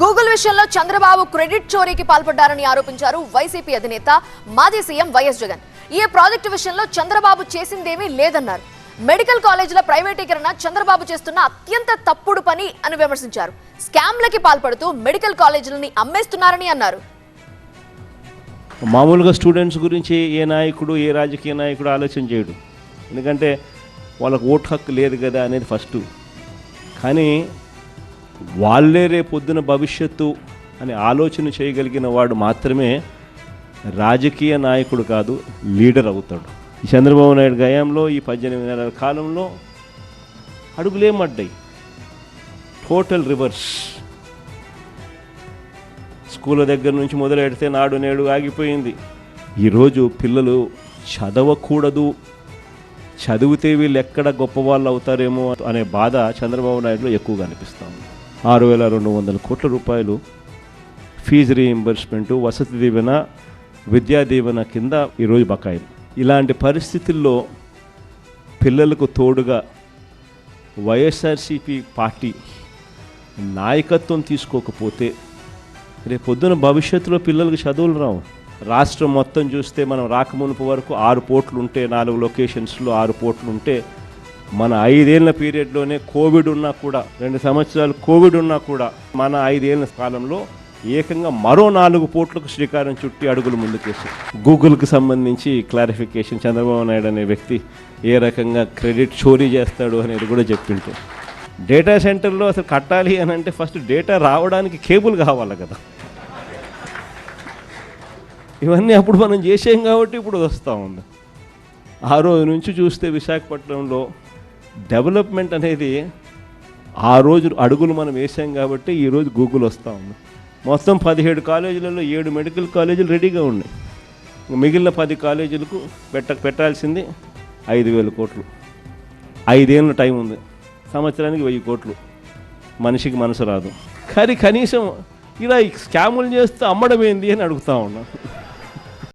Google విషయంలో Chandrababu credit చోరీకి పాల్పడ్డారని ఆరోపించారు వైసీపీ అధినేత మాజీ సీఎం వైఎస్ జగన్. ఈ ప్రాజెక్టు విషయంలో చంద్రబాబు చేసిందేమీ లేదన్నారు. మెడికల్ కాలేజీల ప్రైవేటీకరణ చంద్రబాబు చేస్తున్న అత్యంత తప్పుడు పని అని విమర్శించారు. స్కామ్లకి పాల్పడుతూ మెడికల్ కాలేజీలని అమ్మేస్తున్నారని అన్నారు. మామూలుగా స్టూడెంట్స్ గురించి ఏ నాయకుడు ఏ రాజకీయ నాయకుడు ఆలోచన చేయడు. ఎందుకంటే వాళ్ళకు ఓటు హక్కు లేదు కదా అనేది ఫస్ట్. కానీ వాళ్ళే రేపొద్దున భవిష్యత్తు అని ఆలోచన చేయగలిగిన వాడు మాత్రమే రాజకీయ నాయకుడు కాదు లీడర్ అవుతాడు. ఈ చంద్రబాబు నాయుడు గయాంలో ఈ పద్దెనిమిది నెలల కాలంలో అడుగులేమడ్డాయి టోటల్ రివర్స్ స్కూల్ దగ్గర నుంచి మొదలెడితే నాడు నేడు ఆగిపోయింది. ఈరోజు పిల్లలు చదవకూడదు. చదివితే వీళ్ళు ఎక్కడ గొప్ప వాళ్ళు అవుతారేమో అనే బాధ చంద్రబాబు నాయుడులో ఎక్కువగా అనిపిస్తుంది ఆరు వేల రెండు వందల కోట్ల రూపాయలు ఫీజు రీఎంబర్స్మెంట్ వసతి దీవెన విద్యా దీవెన కింద ఈరోజు బకాయిలు. ఇలాంటి పరిస్థితుల్లో పిల్లలకు తోడుగా వైఎస్ఆర్సీపీ పార్టీ నాయకత్వం తీసుకోకపోతే రేపొద్దున భవిష్యత్తులో పిల్లలకు చదువులు రావు. రాష్ట్రం మొత్తం చూస్తే మనం రాకమునుపు వరకు ఆరు పోర్ట్లు ఉంటే నాలుగు లొకేషన్స్లో ఆరు పోర్ట్లు ఉంటే మన ఐదేళ్ళ పీరియడ్లోనే కోవిడ్ ఉన్నా కూడా రెండు సంవత్సరాలు కోవిడ్ ఉన్నా కూడా మన ఐదేళ్ళ కాలంలో ఏకంగా మరో నాలుగు పోట్లకు శ్రీకారం చుట్టి అడుగులు ముందుకేసి గూగుల్కి సంబంధించి క్లారిఫికేషన్ చంద్రబాబు నాయుడు అనే వ్యక్తి ఏ రకంగా క్రెడిట్ చోరీ చేస్తాడు అనేది కూడా చెప్పింటే డేటా సెంటర్లో అసలు కట్టాలి అని అంటే ఫస్ట్ డేటా రావడానికి కేబుల్ కావాలి కదా. ఇవన్నీ అప్పుడు మనం చేసాం కాబట్టి ఇప్పుడు వస్తూ ఉంది. ఆ రోజు నుంచి చూస్తే విశాఖపట్నంలో డెవలప్మెంట్ అనేది ఆ రోజు అడుగులు మనం వేసాం కాబట్టి ఈరోజు గూగుల్ వస్తూ ఉంది. మొత్తం పదిహేడు కాలేజీలలో ఏడు మెడికల్ కాలేజీలు రెడీగా ఉన్నాయి. మిగిలిన పది కాలేజీలకు పెట్ట పెట్టాల్సింది ఐదు వేల కోట్లు. ఐదేళ్ళ టైం ఉంది. సంవత్సరానికి వెయ్యి కోట్లు. మనిషికి మనసు రాదు. కానీ కనీసం ఇలా ఈ స్కాములు చేస్తూ అమ్మడం ఏంది అని అడుగుతా ఉన్నాను